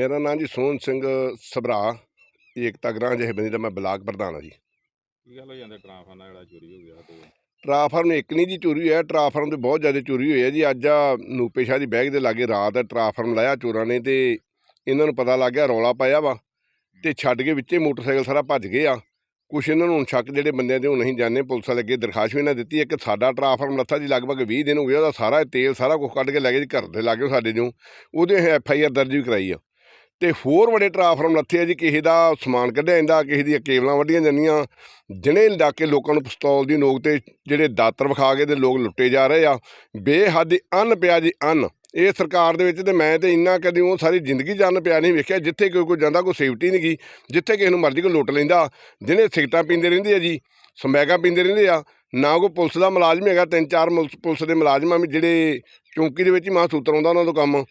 ਮੇਰਾ ਨਾਮ ਜੀ ਸੋਹਣ ਸਿੰਘ ਸਭਰਾ ਏਕਤਾ ਗ੍ਰਾਂ ਜਥੇਬੰਦੀ ਦਾ ਮੈਂ ਬਲਾਕ ਪ੍ਰਧਾਨ ਹਾਂ ਜੀ। ਕੀ ਗੱਲ ਹੋ ਜਾਂਦਾ ਟਰਾਂਸਫਾਰਮਰ ਜਿਹੜਾ ਚੋਰੀ ਹੋ ਗਿਆ ਤੇ ਟਰਾਫਾਰਮ ਇੱਕ ਨਹੀਂ ਜੀ ਚੋਰੀ ਹੋਇਆ ਟਰਾਫਾਰਮ ਤੇ ਬਹੁਤ ਜ਼ਿਆਦਾ ਚੋਰੀ ਹੋਈ ਹੈ ਜੀ। ਅੱਜ ਆ ਨੂਪੇ ਸ਼ਾਹ ਦੀ ਬੈਗ ਦੇ ਲਾਗੇ ਰਾਤ ਟਰਾਫਾਰਮ ਲਾਇਆ ਚੋਰਾਂ ਨੇ ਤੇ ਇਹਨਾਂ ਨੂੰ ਪਤਾ ਲੱਗ ਗਿਆ ਰੌਲਾ ਪਾਇਆ ਵਾ ਤੇ ਛੱਡ ਕੇ ਵਿੱਚੇ ਮੋਟਰਸਾਈਕਲ ਸਾਰਾ ਭੱਜ ਗਏ ਆ। ਕੁਛ ਇਹਨਾਂ ਨੂੰ ਸ਼ੱਕ ਜਿਹੜੇ ਬੰਦਿਆਂ ਦੇ ਉਹ ਨਹੀਂ ਜਾਣੇ ਪੁਲਿਸ ਵਾਲੇ ਅੱਗੇ ਦਰਖਾਸਤ ਵੀ ਇਹਨਾਂ ਦਿੱਤੀ ਹੈ ਕਿ ਸਾਡਾ ਟਰਾਫਾਰਮ ਲੱਥਾ ਜੀ ਲਗਭਗ 20 ਦਿਨ ਹੋ ਗਏ ਉਹਦਾ ਸਾਰਾ ਤੇਲ ਸਾਰਾ ਕੁਝ ਕੱਢ ਕੇ ਲੈ ਗਏ ਜੀ ਘਰ ਦੇ ਲਾਗੇ ਸਾਡੇ ਨੂੰ ਉਹਦੇ ਐਫ ਆਈ ਆਰ ਦਰਜ ਵੀ ਕਰਾਈ ਆ। ਤੇ ਹੋਰ ਬੜੇ ਟਰਾਫਾਰਮ ਲੱਥੇ ਆ ਜੀ, ਕਿਸੇ ਦਾ ਸਮਾਨ ਕੱਢਿਆ ਜਾਂਦਾ, ਕਿਸੇ ਦੀਆਂ ਕੇਬਲਾਂ ਵੱਢੀਆਂ ਜਾਂਦੀਆਂ। ਜਿਹੜੇ ਲਿਜਾ ਕੇ ਲੋਕਾਂ ਨੂੰ ਪਿਸਤੌਲ ਦੀ ਨੋਕ ਤੇ ਜਿਹੜੇ ਦਾਤਰ ਵਿਖਾ ਕੇ ਤੇ ਲੋਕ ਲੁੱਟੇ ਜਾ ਰਹੇ ਆ, ਬੇਹੱਦ ਅੰਨ ਪਿਆ ਜੀ ਅੰਨ ਇਹ ਸਰਕਾਰ ਦੇ ਵਿੱਚ ਤੇ ਮੈਂ ਤੇ ਇੰਨਾ ਕਦੀ ਉਹ ਸਾਰੀ ਜ਼ਿੰਦਗੀ ਜਨ ਪਿਆ ਨਹੀਂ ਵੇਖਿਆ, ਜਿੱਥੇ ਕੋਈ ਕੋਈ ਜਾਂਦਾ ਕੋਈ ਸੇਫਟੀ ਨਹੀਂ ਗਈ ਜਿੱਥੇ ਕਿਸੇ ਨੂੰ ਮਰਜ਼ੀ ਕੋਈ ਲੁੱਟ ਲੈਂਦਾ। ਜਿਹਨੇ ਸਿਗਟਾਂ ਪੀਂਦੇ ਰਹਿੰਦੇ ਆ ਜੀ, ਸਮੈਗਾ ਪੀਂਦੇ ਰਹਿੰਦੇ ਆ, ਨਾ ਕੋਈ ਪੁਲਿਸ ਦਾ ਮੁਲਾਜ਼ਮ ਹੈਗਾ, ਤਿੰਨ ਚਾਰ ਮੁਲਸ- ਪੁਲਿਸ ਦੇ ਮੁਲਾਜ਼ਮਾਂ ਵੀ ਜਿਹੜੇ ਚੌਂਕੀ ਦੇ ਵਿੱਚ ਹੀ ਮਾਂ ਸੂਤਰ ਆਉਂਦਾ ਉਹਨਾਂ ਤੋਂ ਕੰਮ।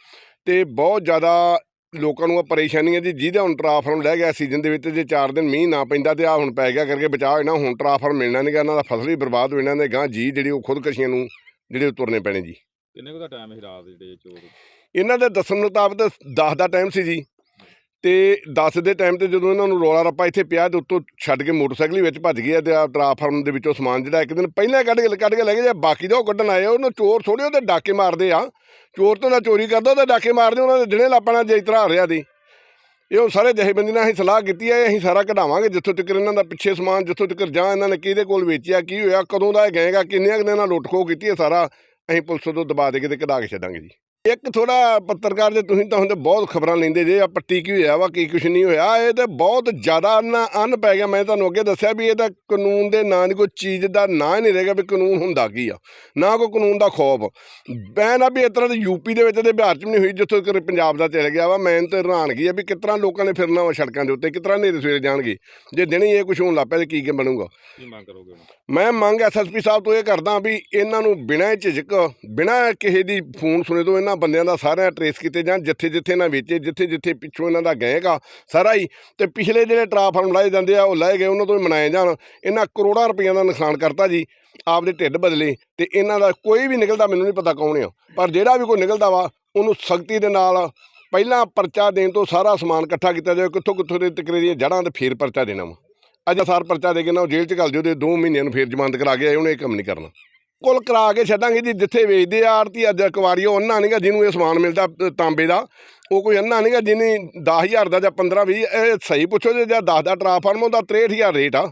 ਤੇ ਬਹੁਤ ਜ਼ਿਆਦਾ ਲੋਕਾਂ ਨੂੰ ਆ ਪਰੇਸ਼ਾਨੀ ਹੈ ਜੀ ਜਿਹਦਾ ਹੁਣ ਟਰਾਫਾਰਮ ਲੈ ਗਿਆ ਸੀਜ਼ਨ ਦੇ ਵਿੱਚ ਜੇ 4 ਦਿਨ ਮੀਂਹ ਨਾ ਪੈਂਦਾ ਤੇ ਆ ਹੁਣ ਪੈ ਗਿਆ ਕਰਕੇ ਬਚਾਅ ਹੋਣਾ ਹੁਣ ਟਰਾਫਾਰਮ ਮਿਲਣਾ ਨਹੀਂਗਾ ਇਹਨਾਂ ਦਾ ਫਸਲ ਹੀ ਬਰਬਾਦ ਹੋ ਜਾਣਾ ਤੇ ਗਾਂ ਜੀ ਜਿਹੜੀ ਉਹ ਖੁਦਕਸ਼ੀਆਂ ਨੂੰ ਜਿਹੜੇ ਉਹ ਤੁਰਨੇ ਪੈਣੇ ਜੀ। ਕਿੰਨੇ ਕੁ ਦਾ ਟਾਈਮ ਸੀ ਰਾਤ ਦੇ ਜਿਹੜੇ ਚੋਰ? ਇਹਨਾਂ ਦੇ ਦੱਸਣ ਮੁਤਾਬਕ 10 ਦਾ ਟਾਈਮ ਸੀ ਜੀ। ਤੇ 10 ਦੇ ਟਾਈਮ ਤੇ ਜਦੋਂ ਇਹਨਾਂ ਨੂੰ ਰੋਲਾ ਰੱਪਾ ਇੱਥੇ ਪਿਆ ਤੇ ਉੱਤੋਂ ਛੱਡ ਕੇ ਮੋਟਰਸਾਈਕਲ ਹੀ ਵਿੱਚ ਭੱਜ ਗਿਆ ਆ ਤੇ ਆ ਟਰਾਫਾਰਮ ਦੇ ਵਿੱਚੋਂ ਸਮਾਨ ਜਿਹੜਾ ਇੱਕ ਦਿਨ ਪਹਿਲਾਂ ਕੱਢ ਕੇ ਕੱਢ ਕੇ ਲੈ ਗਏ ਜਾਂ ਬਾਕੀ ਦਾ ਉਹ ਕੱਢਣ ਆਏ ਉਹਨਾਂ ਚੋਰ ਥੋੜੇ ਉਹਦੇ ਡਾਕੇ ਮਾਰਦੇ ਆ। ਚੋਰ ਤੋਂ ਨਾ ਚੋਰੀ ਕਰਦਾ, ਉਹਦੇ ਡਾਕੇ ਮਾਰਦੇ ਉਹਨਾਂ ਦੇ ਦਿਨੇ ਲਾਪਣਾ ਜੇ ਇਤਰਾ ਰਿਹਾ ਦੀ। ਇਹ ਉਹ ਸਾਰੇ ਜਥੇਬੰਦੀ ਨਾਲ ਅਸੀਂ ਸਲਾਹ ਕੀਤੀ ਹੈ ਅਸੀਂ ਸਾਰਾ ਕਢਾਵਾਂਗੇ, ਜਿੱਥੋਂ ਤੱਕ ਇਹਨਾਂ ਦਾ ਪਿੱਛੇ ਸਮਾਨ, ਜਿੱਥੋਂ ਤੱਕ ਜਾਂ ਇਹਨਾਂ ਨੇ ਕਿਹਦੇ ਕੋਲ ਵੇਚਿਆ, ਕੀ ਹੋਇਆ, ਕਦੋਂ ਦਾ ਇਹ ਗਏਗਾ, ਕਿੰਨੀਆਂ ਕੁ ਨਾਲ ਲੁੱਟ ਖੋਹ ਕੀਤੀ ਹੈ ਸਾਰਾ, ਅਸੀਂ ਪੁਲਿਸ ਤੋਂ ਦਬਾ ਦੇ ਕੇ ਤੇ ਕਢਾ ਕੇ ਛੱਡਾਂਗੇ ਜੀ। ਇੱਕ ਥੋੜਾ ਪੱਤਰਕਾਰ ਦੇ ਤੁਸੀਂ ਤਾਂ ਹੁੰਦੇ ਬਹੁਤ ਖਬਰਾਂ ਲੈਂਦੇ ਜੇ ਆ ਪੱਟੀ ਕੀ ਹੋਇਆ ਵਾ ਕੀ ਕੁਛ ਨਹੀਂ ਹੋਇਆ ਇਹ ਤੇ ਬਹੁਤ ਜ਼ਿਆਦਾ ਅੰਨ ਅੰਨ ਪੈ ਗਿਆ। ਮੈਂ ਤੁਹਾਨੂੰ ਅੱਗੇ ਦੱਸਿਆ ਵੀ ਇਹ ਤਾਂ ਕਾਨੂੰਨ ਦੇ ਨਾਂ ਦੀ ਕੋਈ ਚੀਜ਼ ਦਾ ਨਾਂ ਹੀ ਨਹੀਂ ਰਹੇਗਾ ਵੀ ਕਾਨੂੰਨ ਹੁੰਦਾ ਕੀ ਆ ਨਾ ਕੋਈ ਕਾਨੂੰਨ ਦਾ ਖੌਫ। ਮੈਂ ਨਾ ਵੀ ਇਸ ਤਰ੍ਹਾਂ ਦੀ ਯੂਪੀ ਦੇ ਵਿੱਚ ਤੇ ਬਿਹਾਰ 'ਚ ਵੀ ਨਹੀਂ ਹੋਈ ਜਿੱਥੋਂ ਤੱਕ ਪੰਜਾਬ ਦਾ ਚੱਲ ਗਿਆ ਵਾ ਮੈਂ ਤਾਂ ਹੈਰਾਨਗੀ ਆ ਵੀ ਕਿਸ ਤਰ੍ਹਾਂ ਲੋਕਾਂ ਨੇ ਫਿਰਨਾ ਵਾ ਸੜਕਾਂ ਦੇ ਉੱਤੇ ਕਿਸ ਤਰ੍ਹਾਂ ਨੇਰੇ ਸਵੇਰੇ ਜਾਣਗੇ। ਜੇ ਦਿਨੇ ਇਹ ਕੁਛ ਹੋਣ ਲੱਗ ਪਿਆ ਤੇ ਕੀ ਕੀ ਬਣੂਗਾ? ਕੀ ਮੈਂ ਮੰਗ ਐਸਐਸਪੀ ਸਾਹਿਬ ਤੋਂ ਇਹ ਕਰਦਾ ਵੀ ਇਹਨਾਂ ਨੂੰ ਬਿਨਾਂ ਝਿਜਕ ਬਿਨਾਂ ਕਿਸੇ ਦੀ ਫੋਨ ਸੁਣੇ ਤੋਂ ਇਹਨਾਂ ਬੰਦਿਆਂ ਦਾ ਸਾਰਿਆਂ ਟਰੇਸ ਕੀਤੇ ਜਾਣ, ਜਿੱਥੇ ਜਿੱਥੇ ਇਹਨਾਂ ਵੇਚੇ, ਜਿੱਥੇ ਜਿੱਥੇ ਪਿੱਛੋਂ ਇਹਨਾਂ ਦਾ ਗਏਗਾ ਸਾਰਾ ਹੀ। ਤੇ ਪਿਛਲੇ ਜਿਹੜੇ ਟਰਾਫਾਰਮ ਲਾਏ ਜਾਂਦੇ ਆ, ਉਹ ਲਾਏ ਗਏ, ਉਹਨਾਂ ਤੋਂ ਵੀ ਮਨਾਏ ਜਾਣ। ਇਹਨਾਂ ਕਰੋੜਾਂ ਰੁਪਈਆ ਦਾ ਨੁਕਸਾਨ ਕਰਤਾ ਜੀ, ਆਪਦੇ ਢਿੱਡ ਬਦਲੇ। ਤੇ ਇਹਨਾਂ ਦਾ ਕੋਈ ਵੀ ਨਿਕਲਦਾ, ਮੈਨੂੰ ਨਹੀਂ ਪਤਾ ਕੌਣ ਆ। ਪਰ ਜਿਹੜਾ ਵੀ ਕੋਈ ਨਿਕਲਦਾ ਵਾ, ਉਹਨੂੰ ਸਖਤੀ ਦੇ ਨਾਲ ਪਹਿਲਾਂ ਪਰਚਾ ਦੇਣ ਤੋਂ ਸਾਰਾ ਸਮਾਨ ਇਕੱਠਾ ਕੀਤਾ ਜਾਵੇ, ਕਿੱਥੋਂ ਕਿੱਥੋਂ ਦੇ ਤਕਰੇ ਦੀਆਂ ਜੜ੍ਹਾਂ ਤੇ ਫੇਰ ਪਰਚਾ ਦੇਣਾ ਵਾ। ਅੱਜ ਸਾਰ ਪਰਚਾ ਦੇ ਕੇ ਨਾ ਉਹ ਜੇਲ੍ਹ 'ਚ ਘੱਲ ਦਿਓ ਤੇ 2 ਮਹੀਨਿਆਂ ਨੂੰ ਫੇਰ ਜ਼ਮਾਨਤ ਕਰਾ ਕੇ ਆਏ, ਉਹਨੇ ਇਹ ਕੰਮ ਨਹੀਂ ਕਰਨਾ। ਕੁੱਲ ਕਰਾ ਕੇ ਛੱਡਾਂਗੇ ਜੀ ਜਿੱਥੇ ਵੇਚਦੇ ਆ ਆੜਤੀ ਅੱਜ ਕੁਵਾਰੀ ਉਹ ਅੰਨਾ ਨਹੀਂਗਾ ਜਿਹਨੂੰ ਇਹ ਸਮਾਨ ਮਿਲਦਾ ਤਾਂਬੇ ਦਾ। ਉਹ ਕੋਈ ਅੰਨਾ ਨਹੀਂਗਾ ਜਿਹਨੇ 10000 ਦਾ ਜਾਂ 15 20 ਇਹ ਸਹੀ ਪੁੱਛੋ ਜੇ ਜਾਂ 10 ਦਾ ਟਰਾਂਸਫਾਰਮ ਉਹਦਾ 63000 ਰੇਟ ਆ।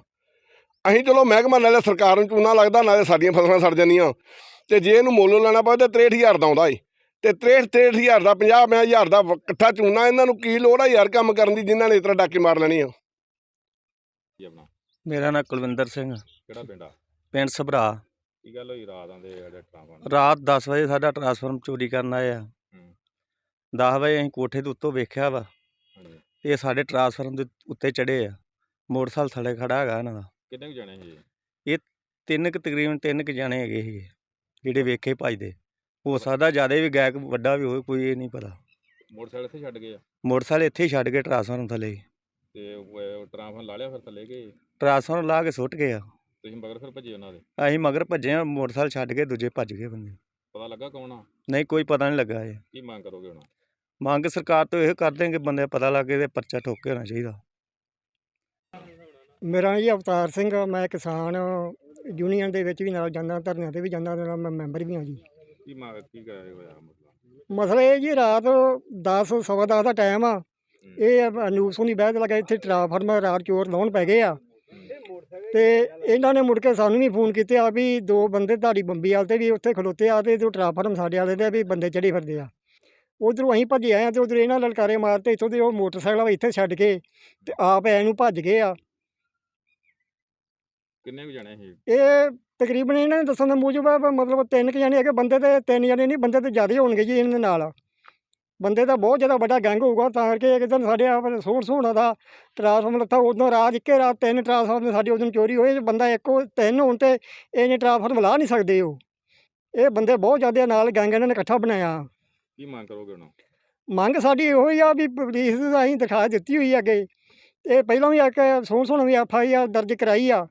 ਅਸੀਂ ਚਲੋ ਮਹਿਕਮਾ ਨਾਲੇ ਸਰਕਾਰ ਨੂੰ ਚੂਨਾ ਲੱਗਦਾ ਨਾਲੇ ਸਾਡੀਆਂ ਫਸਲਾਂ ਸੜ ਜਾਂਦੀਆਂ। ਤੇ ਜੇ ਇਹਨੂੰ ਮੁੱਲ ਲੈਣਾ ਪਵੇ ਤੇ 63000 ਦਾ ਆਉਂਦਾ ਏ। ਤੇ 63 63000 ਦਾ 50 ਹਜ਼ਾਰ ਦਾ ਇਕੱਠਾ ਚੂਨਾ ਇਹਨਾਂ ਨੂੰ ਕੀ ਲੋੜ ਆ ਯਾਰ ਕੰਮ ਕਰਨ ਦੀ ਜਿਨ੍ਹਾਂ ਨੇ ਇਸ ਤਰ੍ਹਾਂ ਡਾਕੇ ਮਾਰ ਲੈਣੀ ਆ? ਮੇਰਾ ਨਾਂ ਕੁਲਵਿੰਦਰ ਸਿੰਘ ਕਿਹੜਾ ਪਿੰਡ ਆ? ਪਿੰਡ ਸਭਰਾ। ਕੀ ਗੱਲ ਹੋਈ? ਰਾਤ ਆਂਦੇ ਜਿਹੜੇ ਟਰਾਂਸਫਾਰਮਰ ਰਾਤ 10 ਵਜੇ ਸਾਡਾ ਟਰਾਂਸਫਾਰਮ ਚੋਰੀ ਕਰਨ ਆਏ ਆ। ਹੂੰ। 10 ਵਜੇ ਅਸੀਂ ਕੋਠੇ ਦੇ ਉੱਤੋਂ ਵੇਖਿਆ ਵਾ ਤੇ ਇਹ ਸਾਡੇ ਟਰਾਂਸਫਾਰਮ ਦੇ ਉੱਤੇ ਚੜੇ ਆ। ਮੋਟਰਸਾਈਕਲ ਥੱਲੇ ਖੜਾ ਹੈਗਾ ਇਹਨਾਂ ਦਾ। ਕਿੰਨੇ ਕੁ ਜਾਣੇ ਸੀ ਤਿੰਨ ਕੁ ਤਕਰੀਬਨ ਤਿੰਨ ਕੁ ਜਾਣੇ ਹੈਗੇ ਸੀਗੇ ਜਿਹੜੇ ਵੇਖੇ ਭੱਜਦੇ ਹੋ ਸਕਦਾ ਜ਼ਿਆਦਾ ਵੀ ਗਾਇਕ ਵੱਡਾ ਵੀ ਹੋਵੇ ਕੋਈ ਇਹ ਨਹੀਂ ਪਤਾ। ਮੋਟਰਸਾਈਕਲ ਇੱਥੇ ਛੱਡ ਗਏ ਆ? ਮੋਟਰਸਾਈਕਲ ਇੱਥੇ ਹੀ ਛੱਡ ਕੇ ਟਰਾਂਸਫਾਰਮ ਥੱਲੇ। ਤੇ ਉਹ ਟਰਾਂਸਫਾਰਮਰ ਲਾ ਲਿਆ ਫਿਰ ਥੱਲੇ ਗਏ ਟਰਾਂਸਫਾਰਮ ਲਾ ਕੇ ਸੁੱਟ ਗਏ ਆ। ਤੁਸੀਂ ਮਗਰ ਫਿਰ ਭੱਜੇ ਉਹਨਾਂ ਦੇ? ਅਸੀਂ ਮਗਰ ਭੱਜੇ ਆ ਮੋਟਰਸਾਈਕਲ ਛੱਡ ਕੇ ਦੂਜੇ ਭੱਜ ਗਏ ਬੰਦੇ। ਪਤਾ ਲੱਗਾ ਕੌਣ ਆ? ਨਹੀਂ ਕੋਈ ਪਤਾ ਨਹੀਂ ਲੱਗਾ ਇਹ ਕੀ ਮੰਗ ਕਰੋਗੇ ਹੁਣ? ਮੰਗ ਸਰਕਾਰ ਤੋਂ ਇਹ ਕਰਦੇ ਹਾਂ ਕਿ ਬੰਦੇ ਦਾ ਪਤਾ ਲੱਗੇ ਤੇ ਪਰਚਾ ਠੋਕ ਕੇ ਹੋਣਾ ਚਾਹੀਦਾ। ਮੇਰਾ ਜੀ ਅਵਤਾਰ ਸਿੰਘ ਮੈਂ ਕਿਸਾਨ ਯੂਨੀਅਨ ਦੇ ਵਿੱਚ ਵੀ ਨਾਲ ਜਾਂਦਾ ਧਰਨਿਆਂ ਤੇ ਵੀ ਜਾਂਦਾ ਤੇ ਨਾਲ ਮੈਂ ਮੈਂਬਰ ਵੀ ਹਾਂ ਜੀ। ਕੀ ਮੰਗ ਕੀ ਕਰਿਆ ਹੋਇਆ ਮਤਲਬ? ਮਸਲਾ ਇਹ ਜੀ ਰਾਤ 10 ਸਵਾ ਦਸ ਦਾ ਟਾਈਮ ਆ। ਇਹ ਅਨੂਪ ਸਿੰਘ ਦੀ ਬਹਿਦ ਲਗਾ ਇੱਥੇ ਟਰਾਂਸਫਾਰਮਰ ਰਾਤ ਚੋਰ ਲਾਉਣ ਪੈ ਗਏ ਆ। ਤੇ ਇਹਨਾਂ ਨੇ ਮੁੜ ਕੇ ਸਾਨੂੰ ਵੀ ਫੋਨ ਕੀਤੇ ਆ ਵੀ ਦੋ ਬੰਦੇ ਤੁਹਾਡੀ ਬੰਬੀ ਵਾਲ ਤੇ ਵੀ ਉੱਥੇ ਖਲੋਤੇ ਆ ਤੇ ਜੋ ਟਰਾਂਸਫਾਰਮ ਸਾਡੇ ਵਾਲੇ ਦੇ ਵੀ ਬੰਦੇ ਚੜੇ ਫਿਰਦੇ ਆ। ਉਧਰੋਂ ਅਸੀਂ ਭੱਜੇ ਆਏ ਆ ਤੇ ਉਧਰ ਇਹਨਾਂ ਲਲਕਾਰੇ ਮਾਰਤੇ ਇੱਥੋਂ ਦੇ ਉਹ ਮੋਟਰਸਾਈਕਲ ਵਾ ਇੱਥੇ ਛੱਡ ਕੇ ਤੇ ਆਪ ਐ ਨੂੰ ਭੱਜ ਗਏ ਆ। ਕਿੰਨੇ ਕੁ ਜਾਣੇ ਸੀ? ਇਹ ਤਕਰੀਬਨ ਇਹਨਾਂ ਦੇ ਦੱਸਣ ਦੇ ਮੂਜਬ ਮਤਲਬ ਤਿੰਨ ਕੁ ਜਾਣੇ ਹੈਗੇ ਬੰਦੇ ਤੇ ਤਿੰਨ ਜਾਣੇ ਨਹੀਂ ਬੰਦੇ ਤੇ ਜ਼ਿਆਦਾ ਹੀ ਹੋਣਗੇ ਜੀ ਇਹਨਾਂ ਦੇ ਨਾਲ। ਬੰਦੇ ਦਾ ਬਹੁਤ ਜ਼ਿਆਦਾ ਵੱਡਾ ਗੈਂਗ ਹੋਊਗਾ ਤਾਂ ਕਰਕੇ ਇੱਕ ਦਿਨ ਸਾਡੇ ਆ ਸੋਹਣ ਸੋਹਣਾ ਦਾ ਟਰਾਂਸਫਾਰਮਰ ਲੱਥਾ ਉਦੋਂ ਰਾਤ ਇੱਕੇ ਰਾਤ ਤਿੰਨ ਟਰਾਂਸਫਾਰਮਰ ਸਾਡੇ ਉਦੋਂ ਚੋਰੀ ਹੋਏ ਬੰਦਾ ਇੱਕੋ ਤਿੰਨ ਹੋਣ ਤੇ ਇਹਨੇ ਟਰਾਂਸਫਾਰਮਰ ਲਾ ਨਹੀਂ ਸਕਦੇ ਉਹ। ਇਹ ਬੰਦੇ ਬਹੁਤ ਜ਼ਿਆਦਾ ਨਾਲ ਗੈਂਗ ਇਹਨਾਂ ਨੇ ਇਕੱਠਾ ਬਣਾਇਆ। ਕੀ ਮੰਗ ਕਰੋਗੇ ਹੁਣ ਮੰਗ ਸਾਡੀ ਇਹੋ ਹੀ ਆ ਵੀ ਪੁਲਿਸ ਨੂੰ ਅਸੀਂ ਦਿਖਾ ਦਿੱਤੀ ਹੋਈ ਅੱਗੇ। ਇਹ ਪਹਿਲਾਂ ਵੀ ਆ ਕੇ ਸੋਹਣ ਸੋਹਣ ਵੀ ਐਫ ਆਈ ਆਰ ਦਰਜ ਕਰਾਈ ਆ।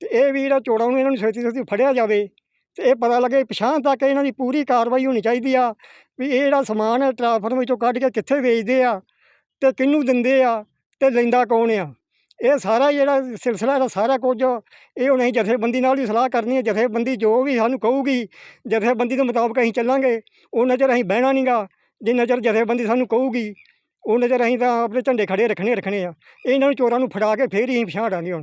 ਤੇ ਇਹ ਵੀ ਜਿਹੜਾ ਚੋਰਾਂ ਨੂੰ ਇਹਨਾਂ ਨੂੰ ਛੇਤੀ ਛੇਤੀ ਫੜਿਆ ਜਾਵੇ। ਤੇ ਇਹ ਪਤਾ ਲੱਗੇ ਪਛਾਣ ਤੱਕ ਇਹਨਾਂ ਦੀ ਪੂਰੀ ਕਾਰਵਾਈ ਹੋਣੀ ਚਾਹੀਦੀ ਆ, ਵੀ ਇਹ ਜਿਹੜਾ ਸਮਾਨ ਟਰਾਂਸਫਾਰਮ ਵਿੱਚੋਂ ਕੱਢ ਕੇ ਕਿੱਥੇ ਵੇਚਦੇ ਆ, ਤੇ ਕਿਹਨੂੰ ਦਿੰਦੇ ਆ, ਤੇ ਲੈਂਦਾ ਕੌਣ ਆ। ਇਹ ਸਾਰਾ ਜਿਹੜਾ ਸਿਲਸਿਲਾ ਦਾ ਸਾਰਾ ਕੁਝ ਇਹ ਹੁਣ ਅਸੀਂ ਜਥੇਬੰਦੀ ਨਾਲ ਵੀ ਸਲਾਹ ਕਰਨੀ ਹੈ, ਜਥੇਬੰਦੀ ਜੋ ਵੀ ਸਾਨੂੰ ਕਹੂਗੀ, ਜਥੇਬੰਦੀ ਦੇ ਮੁਤਾਬਕ ਅਸੀਂ ਚੱਲਾਂਗੇ, ਉਹ ਨਜ਼ਰ ਅਸੀਂ ਬਹਿਣਾ ਨਹੀਂਗਾ ਜਿੰਨਾ ਚਿਰ ਜਥੇਬੰਦੀ ਸਾਨੂੰ ਕਹੂਗੀ, ਉਹ ਨਜ਼ਰ ਅਸੀਂ ਤਾਂ ਆਪਣੇ ਝੰਡੇ ਖੜੇ ਰੱਖਣੇ ਰੱਖਣੇ ਆ। ਇਹਨਾਂ ਨੂੰ ਚੋਰਾਂ ਨੂੰ ਫੜਾ ਕੇ ਫੇਰ ਹੀ ਅਸੀਂ ਪਛਾਣ ਹਟਾਂਗੇ ਹੁਣ।